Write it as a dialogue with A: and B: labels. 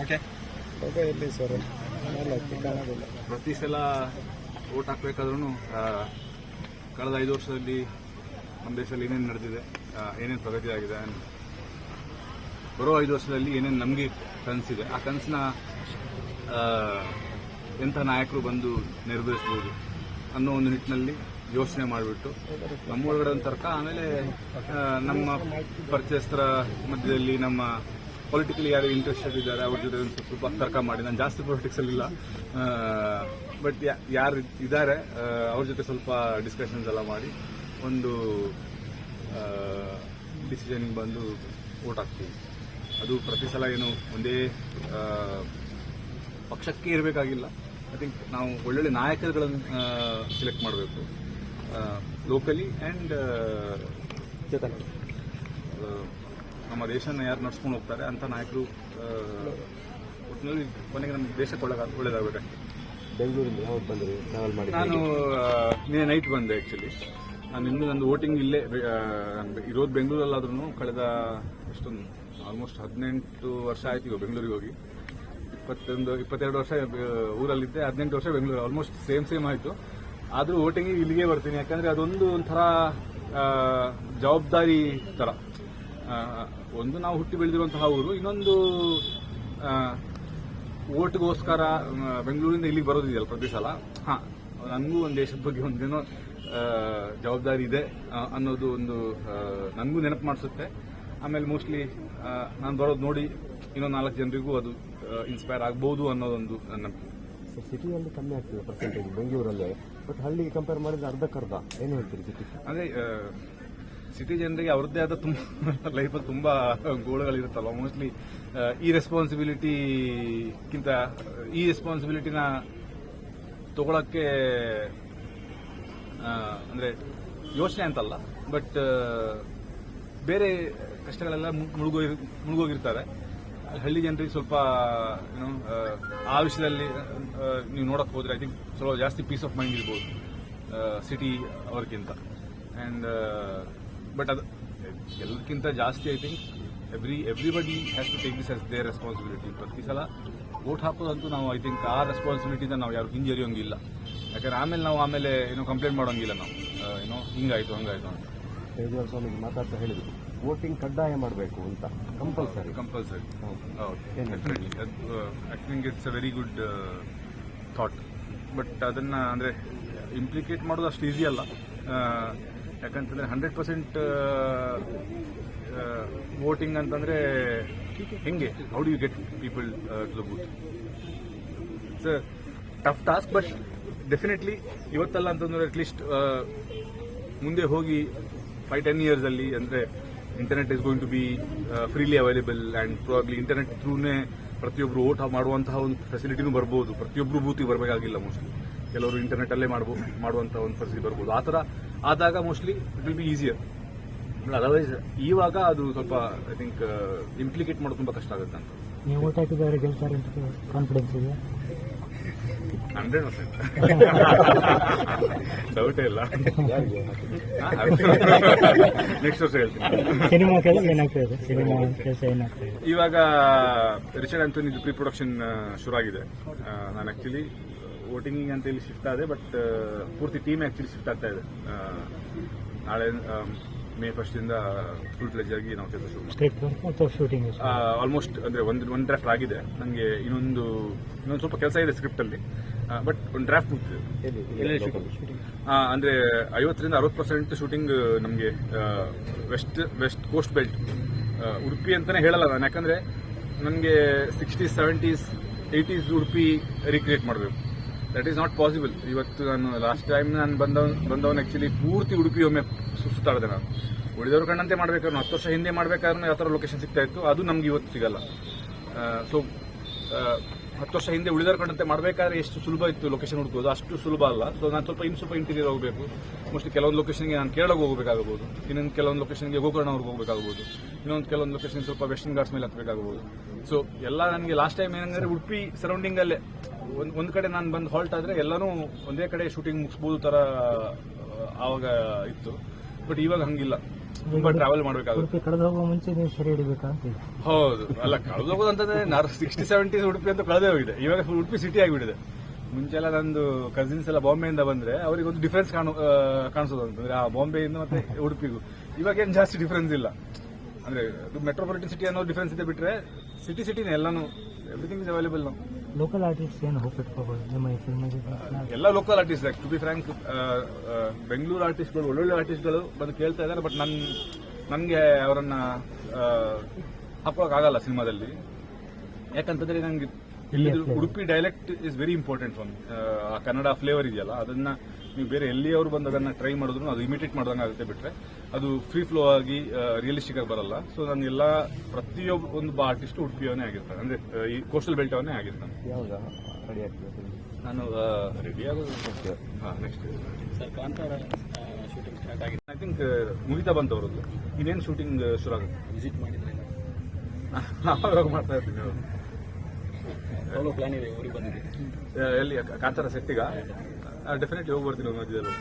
A: Okay
B: ಎಲ್ಲಿ sir ಕಾಣೋದಿಲ್ಲ
A: ಪ್ರತಿ ಸಲ ಓಟ್ ಹಾಕ್ಬೇಕಾದ್ರೂ ಕಳೆದ ಐದು ವರ್ಷದಲ್ಲಿ ನಮ್ಮ ದೇಶದಲ್ಲಿ ಏನೇನು ನಡೆದಿದೆ ಏನೇನು ಪ್ರಗತಿ ಆಗಿದೆ ಬರೋ ಐದು ವರ್ಷದಲ್ಲಿ ಏನೇನು ನಮಗೆ ಕನಸಿದೆ ಆ ಕನಸನ್ನ ಎಂಥ ನಾಯಕರು ಬಂದು ನೆರವೇರಿಸ್ಬೋದು ಅನ್ನೋ ಒಂದು ನಿಟ್ಟಿನಲ್ಲಿ ಯೋಚನೆ ಮಾಡಿಬಿಟ್ಟು ನಮ್ಮ ಒಳಗಡೆ ಒಂದು ತರ್ಕ ಆಮೇಲೆ ನಮ್ಮ ಪರಿಚಯಸ್ಥರ ಮಧ್ಯದಲ್ಲಿ ನಮ್ಮ ಪೊಲಿಟಿಕಲಿ ಯಾರು ಇಂಟ್ರೆಸ್ಟೆಡ್ ಇದ್ದಾರೆ, ಅವ್ರ ಜೊತೆ ಒಂದು ಸ್ವಲ್ಪ ತರ್ಕ ಮಾಡಿ. ನಾನು ಜಾಸ್ತಿ ಪೊಲಿಟಿಕ್ಸ್ ಅಲ್ಲಿ ಇಲ್ಲ. ಬಟ್ ಯಾರು ಇದ್ದಾರೆ ಅವ್ರ ಜೊತೆ ಸ್ವಲ್ಪ ಡಿಸ್ಕಷನ್ಸ್ ಎಲ್ಲ ಮಾಡಿ ಒಂದು ಡಿಸಿಷನ್ಗೆ ಬಂದು ವೋಟ್ ಹಾಕ್ತೀವಿ. ಅದು ಪ್ರತಿ ಸಲ ಏನು ಒಂದೇ ಪಕ್ಷಕ್ಕೆ ಇರಬೇಕಾಗಿಲ್ಲ. ಐ ಥಿಂಕ್ ನಾವು ಒಳ್ಳೊಳ್ಳೆ ನಾಯಕರುಗಳನ್ನು ಸೆಲೆಕ್ಟ್ ಮಾಡಬೇಕು. ಲೋಕಲಿ ಆ್ಯಂಡ್ ನಮ್ಮ ದೇಶನ ಯಾರು ನಡ್ಸ್ಕೊಂಡು ಹೋಗ್ತಾರೆ ಅಂತ ನಾಯಕರು ಒಟ್ಟಿನಲ್ಲಿ ಕೊನೆಗೆ ನಮ್ಮ ದೇಶಕ್ಕೆ ಒಳ್ಳೆ ಒಳ್ಳೇದಾಗುತ್ತೆ.
B: ಬೆಂಗಳೂರಿಂದ ಯಾವಾಗ ಬಂದ್ರಿ? ಟ್ರಾವೆಲ್ ಮಾಡಿ
A: ನಾನು ನಿನ್ನೆ ನೈಟ್ ಬಂದೆ ಆ್ಯಕ್ಚುಲಿ ನಾನು ಇನ್ನೂ ನಂದು ವೋಟಿಂಗ್ ಇಲ್ಲೇ ಇರೋದು ಬೆಂಗಳೂರಲ್ಲಾದ್ರೂ ಕಳೆದ ಎಷ್ಟೊಂದು ಆಲ್ಮೋಸ್ಟ್ ಹದಿನೆಂಟು ವರ್ಷ ಆಯ್ತು ಈಗ ಬೆಂಗಳೂರಿಗೆ ಹೋಗಿ. ಇಪ್ಪತ್ತೊಂದು ಇಪ್ಪತ್ತೆರಡು ವರ್ಷ ಊರಲ್ಲಿದ್ದೆ ಹದಿನೆಂಟು ವರ್ಷ ಬೆಂಗಳೂರು ಆಲ್ಮೋಸ್ಟ್ ಸೇಮ್ ಸೇಮ್ ಆಯಿತು. ಆದರೂ ವೋಟಿಂಗಿಗೆ ಇಲ್ಲಿಗೆ ಬರ್ತೀನಿ ಯಾಕಂದರೆ ಅದೊಂದು ಒಂಥರ ಜವಾಬ್ದಾರಿ ಥರ ಒಂದು ನಾವು ಹುಟ್ಟಿ ಬೆಳೆದಿರುವಂತಹ ಊರು ಇನ್ನೊಂದು ಓಟ್ಗೋಸ್ಕರ ಬೆಂಗಳೂರಿಂದ ಇಲ್ಲಿಗೆ ಬರೋದಿದೆಯಲ್ಲ ಪ್ರತಿ ಸಲ? ಹಾಂ ನನಗೂ ಒಂದು ದೇಶದ ಬಗ್ಗೆ ಒಂದೇನೋ ಜವಾಬ್ದಾರಿ ಇದೆ ಅನ್ನೋದು ಒಂದು ನನಗೂ ನೆನಪು ಮಾಡಿಸುತ್ತೆ. ಆಮೇಲೆ ಮೋಸ್ಟ್ಲಿ ನಾನು ಬರೋದು ನೋಡಿ ಇನ್ನೊಂದು ನಾಲ್ಕು ಜನರಿಗೂ ಅದು ಇನ್ಸ್ಪೈರ್ ಆಗ್ಬೋದು ಅನ್ನೋದೊಂದು ನನ್ನ ನಂಬಿಕೆ.
B: ಸಿಟಿಯಲ್ಲಿ ಕಮ್ಮಿ ಆಗ್ತದೆ ಪರ್ಸೆಂಟೇಜ್ ಬೆಂಗಳೂರಲ್ಲಿ. ಬಟ್ ಹಳ್ಳಿಗೆ ಕಂಪೇರ್ ಮಾಡಿದ್ರೆ ಅರ್ಧಕ್ಕರ್ಧ ಏನು ಹೇಳ್ತೀರಿ ಸಿಟಿ?
A: ಅಂದರೆ ಸಿಟಿ ಜನರಿಗೆ ಅವ್ರದ್ದೇ ಆದ ತುಂಬ ಲೈಫಲ್ಲಿ ತುಂಬ ಗೋಳುಗಳಿರುತ್ತಲ್ಲ ಮೋಸ್ಟ್ಲಿ ಈ ರೆಸ್ಪಾನ್ಸಿಬಿಲಿಟಿಗಿಂತ ಈ ರೆಸ್ಪಾನ್ಸಿಬಿಲಿಟಿನ ತಗೊಳಕ್ಕೆ ಅಂದರೆ ಯೋಚನೆ ಅಂತಲ್ಲ ಬಟ್ ಬೇರೆ ಕಷ್ಟಗಳೆಲ್ಲ ಮುಳುಗೋ ಮುಳುಗೋಗಿ ಮುಳುಗೋಗಿರ್ತಾರೆ. ಹಳ್ಳಿ ಜನರಿಗೆ ಸ್ವಲ್ಪ ಏನು ಆ ವಿಷಯದಲ್ಲಿ ನೀವು ನೋಡಕ್ ಹೋದ್ರೆ ಐ ಥಿಂಕ್ ಸ್ವಲ್ಪ ಜಾಸ್ತಿ ಪೀಸ್ ಆಫ್ ಮೈಂಡ್ ಇರ್ಬೋದು ಸಿಟಿ ಅವ್ರಿಗಿಂತ. ಆ್ಯಂಡ್ ಬಟ್ ಅದು ಎಲ್ಲಕ್ಕಿಂತ ಜಾಸ್ತಿ I think every everybody has to take this as the responsibility ಪ್ರತಿ ಸಲ ವೋಟ್ ಹಾಕೋದಂತೂ ನಾವು ಐ ಥಿಂಕ್ ಆ ರೆಸ್ಪಾನ್ಸಿಬಿಲಿಟಿನ ನಾವು ಯಾರು ಹಿಂಜರಿಯೋಂಗಿಲ್ಲ. ಯಾಕಂದ್ರೆ ಆಮೇಲೆ ನಾವು ಆಮೇಲೆ ಏನೋ ಕಂಪ್ಲೇಂಟ್ ಮಾಡೋಂಗಿಲ್ಲ ನಾವು. ಏನೋ ಹಿಂಗಾಯ್ತು ಹಂಗಾಯ್ತು ಅಂತ.
B: ಯಡಿಯೂರಪ್ಪ ಸ್ವಾಮಿಗೆ ಮಾತಾಡ್ತಾ ಹೇಳಿದ್ರು. ವೋಟಿಂಗ್ ಕಡ್ಡಾಯ ಮಾಡಬೇಕು ಅಂತ. Compulsory
A: compulsory okay
B: okay
A: definitely I think it's a very good thought but ಅದನ್ನ ಅಂದ್ರೆ ಇಂಪ್ಲಿಕೇಟ್ ಮಾಡೋದು ಅಷ್ಟು ಈಸಿ ಅಲ್ಲ. ಆ, ಯಾಕಂತಂದ್ರೆ ಹಂಡ್ರೆಡ್ ಪರ್ಸೆಂಟ್ ವೋಟಿಂಗ್ ಅಂತಂದ್ರೆ ಹೆಂಗೆ? How do you get people to the booth tough task but definitely ಇವತ್ತಲ್ಲ ಅಂತಂದ್ರೆ ಅಟ್ಲೀಸ್ಟ್ ಮುಂದೆ ಹೋಗಿ ಫೈವ್ ಟೆನ್ ಇಯರ್ಸ್ ಅಲ್ಲಿ ಅಂದ್ರೆ internet is going to be freely available and probably internet ಥ್ರೂನೇ ಪ್ರತಿಯೊಬ್ಬರು ಓಟ್ ಮಾಡುವಂತಹ ಒಂದು ಫೆಸಿಲಿಟಿನೂ ಬರ್ಬೋದು. ಪ್ರತಿಯೊಬ್ಬರು ಬೂತಿಗೆ ಬರಬೇಕಾಗಿಲ್ಲ ಮೋಸ್ಟ್ಲಿ ಕೆಲವರು ಇಂಟರ್ನೆಟ್ ಅಲ್ಲೇ ಮಾಡುವಂಥ ಒಂದು ಪರಿಸ್ಥಿತಿ ಬರ್ಬೋದು. ಆ ಥರ ಆದಾಗ mostly it will be easier otherwise ಇವಾಗ ಅದು ಸ್ವಲ್ಪ ಐ ಥಿಂಕ್ ಇಂಪ್ಲಿಕೇಟ್ ಮಾಡೋದು ತುಂಬಾ ಕಷ್ಟ ಆಗುತ್ತೆ ಅಂತ.
C: ನೀವು ಓಟ್ ಗೆಲ್ತಾರೆ ಅಂತ ಕಾನ್ಫಿಡೆನ್ಸ್ ಇದೆ?
A: ಹಂಡ್ರೆಡ್ ಪರ್ಸೆಂಟ್ ಡೌಟೇ ಇಲ್ಲ. ನೆಕ್ಸ್ಟ್ ವರ್ಷ ಹೇಳ್ತೀನಿ.
C: ಸಿನಿಮಾ ಕೆಲಸ ಏನಾಗ್ತಾ ಇದೆ? ಸಿನಿಮಾ ಕೆಲಸ ಏನಾಗ್ತಾ ಇದೆ?
A: ಇವಾಗ ರಿಚರ್ಡ್ ಅಂತೂ ಪ್ರೀ ಪ್ರೊಡಕ್ಷನ್ ಶುರು ಆಗಿದೆ ನಾನು ಆಕ್ಚುಲಿ ವೋಟಿಂಗ್ ಅಂತ ಇಲ್ಲಿ ಶಿಫ್ಟ್ ಆದೆ ಬಟ್ ಪೂರ್ತಿ ಟೀಮ್ ಆಕ್ಚುಲಿ ಶಿಫ್ಟ್ ಆಗ್ತಾ ಇದೆ. ಆ, ನಾಳೆ ಮೇ ಫಸ್ಟ್ ಇಂದ ಫುಲ್ ಫ್ಲೆಜ್ ಆಗಿ ನಾವು ಕೆಲಸ ಶುರು
C: ಶೂಟಿಂಗ್
A: ಆಲ್ಮೋಸ್ಟ್ ಅಂದ್ರೆ ಒಂದು ಒಂದು ಡ್ರಾಫ್ಟ್ ಆಗಿದೆ. ನನಗೆ ಇನ್ನೊಂದು ಇನ್ನೊಂದು ಸ್ವಲ್ಪ ಕೆಲಸ ಇದೆ ಸ್ಕ್ರಿಪ್ಟ್ ಅಲ್ಲಿ. ಬಟ್ ಒಂದು ಡ್ರಾಫ್ಟ್ ಆ, ಅಂದ್ರೆ ಐವತ್ತರಿಂದ ಅರವತ್ತು ಪರ್ಸೆಂಟ್ ಶೂಟಿಂಗ್ ನಮಗೆ west west coast belt Udupi ಅಂತಾನೆ ಹೇಳಲ್ಲ ನಾನು. ಯಾಕಂದ್ರೆ ನನಗೆ sixties seventies eighties Udupi recreate ಮಾಡಬೇಕು. ದಟ್ ಈಸ್ ನಾಟ್ ಪಾಸಿಬಲ್ ಇವತ್ತು ನಾನು ಲಾಸ್ಟ್ ಟೈಮ್ ನಾನು ಬಂದವನು ಬಂದವನು ಆ್ಯಕ್ಚುಲಿ ಪೂರ್ತಿ ಉಡುಪಿ ಒಮ್ಮೆ ಸುತ್ತಾಡಿದೆ ನಾನು. ಉಳಿದವರು ಕಣ್ಣಂತೆ ಮಾಡಬೇಕಾದ್ರೆ, ಹತ್ತು ವರ್ಷ ಹಿಂದೆ ಮಾಡಬೇಕಾದ್ರೂ ಯಾವ ಥರ ಲೊಕೇಶನ್ ಸಿಗ್ತಾ ಇತ್ತು, ಅದು ನಮ್ಗೆ ಇವತ್ತು ಸಿಗಲ್ಲ. ಸೊ ಹತ್ತು ವರ್ಷ ಹಿಂದೆ ಉಳಿದವ್ರ ಕಂಡಂತೆ ಮಾಡಬೇಕಾದ್ರೆ ಎಷ್ಟು ಸುಲಭ ಇತ್ತು ಲೊಕೇಶನ್ ಹುಡುಕೋದು ಅಷ್ಟು ಸುಲಭ ಅಲ್ಲ. ಸೊ ನಾನು ಸ್ವಲ್ಪ ಇನ್ನು ಸ್ವಲ್ಪ ಇಂಟೀರಿಯರ್ ಹೋಗಬೇಕು. ಮೋಸ್ಟ್ಲಿ ಕೆಲವೊಂದು ಲೊಕೇಶನ್ಗೆ ನಾನು ಕೇರಳಕ್ಕೆ ಹೋಗಬೇಕಾಗಬಹುದು. ಇನ್ನೊಂದು ಕೆಲವೊಂದು ಲೊಕೇಶನ್ಗೆ ಗೋಕರ್ಣವ್ರಿಗೆ ಹೋಗಬೇಕಾಗಬಹುದು. ಇನ್ನೊಂದು ಕೆಲವೊಂದು ಲೊಕೇಶನ್ ಸ್ವಲ್ಪ ವೆಸ್ಟರ್ನ್ ಘಾಟ್ಸ್ ಮೇಲೆ ಹತ್ತಬೇಕಾಗಬಹುದು ಸೊ ಎಲ್ಲ ನನಗೆ ಲಾಸ್ಟ್ ಟೈಮ್ ಏನಂದ್ರೆ ಉಡುಪಿ ಸರೌಂಡಿಂಗ್ ಅಲ್ಲೇ ಒಂದ್ ಒಂದ್ ಕಡೆ ನಾನು ಬಂದು ಹಾಲ್ಟ್ ಆದ್ರೆ ಎಲ್ಲಾನು ಒಂದೇ ಕಡೆ ಶೂಟಿಂಗ್ ಮುಗಿಸ್ಬೋದು ತರ ಆವಾಗ ಇತ್ತು. ಬಟ್ ಇವಾಗ ಹಂಗಿಲ್ಲ. ತುಂಬಾ ಟ್ರಾವೆಲ್ ಮಾಡಬೇಕಾಗುತ್ತೆ.
C: ಕಳೆದ ಹೋಗುವ ಮುಂಚೆ ನೀವು ಸೆರೆ ಹಿಡಿಬೇಕಾ.
A: ಹೌದು. ಅಲ್ಲ ಕಳೆದ ಹೋಗೋದು ಅಂತಂದ್ರೆ ನಾನು ಸಿಕ್ಸ್ಟಿ ಸೆವೆಂಟೀಸ್ ಉಡುಪಿ ಅಂತ ಕಳೆದೇ ಹೋಗಿದೆ. ಇವಾಗ ಉಡುಪಿ ಸಿಟಿ ಆಗಿಬಿಟ್ಟಿದೆ. ಮುಂಚೆಲ್ಲ ನಂದು ಕಸಿನ್ಸ್ ಎಲ್ಲ ಬಾಂಬೆಯಿಂದ ಬಂದ್ರೆ ಅವ್ರಿಗೆ ಒಂದು ಡಿಫ್ರೆನ್ಸ್ ಕಾಣು ಕಾಣಿಸೋದು ಅಂತಂದ್ರೆ ಆ ಬಾಂಬೆಯಿಂದ ಮತ್ತೆ ಉಡುಪಿಗೂ. ಇವಾಗ ಏನು ಜಾಸ್ತಿ ಡಿಫ್ರೆನ್ಸ್ ಇಲ್ಲ. ಅಂದ್ರೆ ಮೆಟ್ರೋಪಾಲಿಟನ್ ಸಿಟಿ ಅನ್ನೋ ಡಿಫ್ರೆನ್ಸ್ ಇದೆ ಬಿಟ್ರೆ ಸಿಟಿ ಸಿಟಿನೇ ಎಲ್ಲಾನು. ಎವ್ರಿಥಿಂಗ್ ಇಸ್ ಅವೈಲೇಬಲ್ ನಾವು
C: ಲೋಕಲ್ ಆರ್ಟಿಸ್ಟ್ ಏನು ಹೋಪ್ ಇಟ್ಕೋಬೋದು? ನಿಮ್ಮ ಈ ಫಿಲ್ಮಿಗೆ
A: ಎಲ್ಲ local artist like to be frank Bengaluru ಆರ್ಟಿಸ್ಟ್ಗಳು ಒಳ್ಳೊಳ್ಳೆ ಆರ್ಟಿಸ್ಟ್ಗಳು ಬಂದು ಕೇಳ್ತಾ ಇದ್ದಾರೆ ಬಟ್ ನನ್ ನನಗೆ ಅವರನ್ನ ಹಾಕೋಕ್ಕಾಗಲ್ಲ ಸಿನಿಮಾದಲ್ಲಿ. ಯಾಕಂತಂದ್ರೆ ನಂಗೆ ಇಲ್ಲಿ Udupi dialect is very important one ಆ ಕನ್ನಡ ಫ್ಲೇವರ್ ಇದೆಯಲ್ಲ ಅದನ್ನ ನೀವು ಬೇರೆ ಎಲ್ಲಿಯವರು ಬಂದು ಅದನ್ನ ಟ್ರೈ ಮಾಡಿದ್ರು ಅದು ಇಮಿಟೇಟ್ ಮಾಡ್ದಂಗೆ ಆಗುತ್ತೆ ಬಿಟ್ರೆ. ಅದು ಫ್ರೀ ಫ್ಲೋ ಆಗಿ ರಿಯಲಿಸ್ಟಿಕ್ ಆಗಿ ಬರಲ್ಲ. ಸೊ ನಾನು ಎಲ್ಲ ಪ್ರತಿಯೊಬ್ಬ ಒಂದು ಆರ್ಟಿಸ್ಟ್ ಉಡುಪಿಯವನೇ ಆಗಿರ್ತಾನೆ ಅಂದ್ರೆ ಈ ಕೋಸ್ಟಲ್ ಬೆಲ್ಟ್ ಅವನೇ ಆಗಿರ್ತಾನೆ
B: ಯಾವಾಗ ರೆಡಿ ಆಗ್ತದೆ
A: ನಾನು ರೆಡಿ ಆಗೋದು ಹಾಂ next
D: sir Kantara shooting start ಆಗಿದೆ.
A: ಐ ಥಿಂಕ್ ಮುಗಿತಾ ಬಂತು ಅವ್ರದ್ದು ಇನ್ನೇನು ಶೂಟಿಂಗ್ ಶುರು ಆಗುತ್ತೆ?
D: ವಿಸಿಟ್ ಮಾಡಿದ್ರೆ
A: ಅವಾಗ ಮಾಡ್ತಾ ಇರ್ತೀನಿ
D: ಪ್ಲಾನ್ ಇದೆ ಊರಿಗೆ ಬಂದಿದೆ
A: ಆ, ಎಲ್ಲಿ ಕಾಂತಾರ ಸೆಟ್ಟಿಗ ಡೆಫಿನೆಟ್ಲಿ ಹೋಗಿ ಬರ್ತೀನಿ ಒಂದು ಮಧ್ಯದಲ್ಲಿ.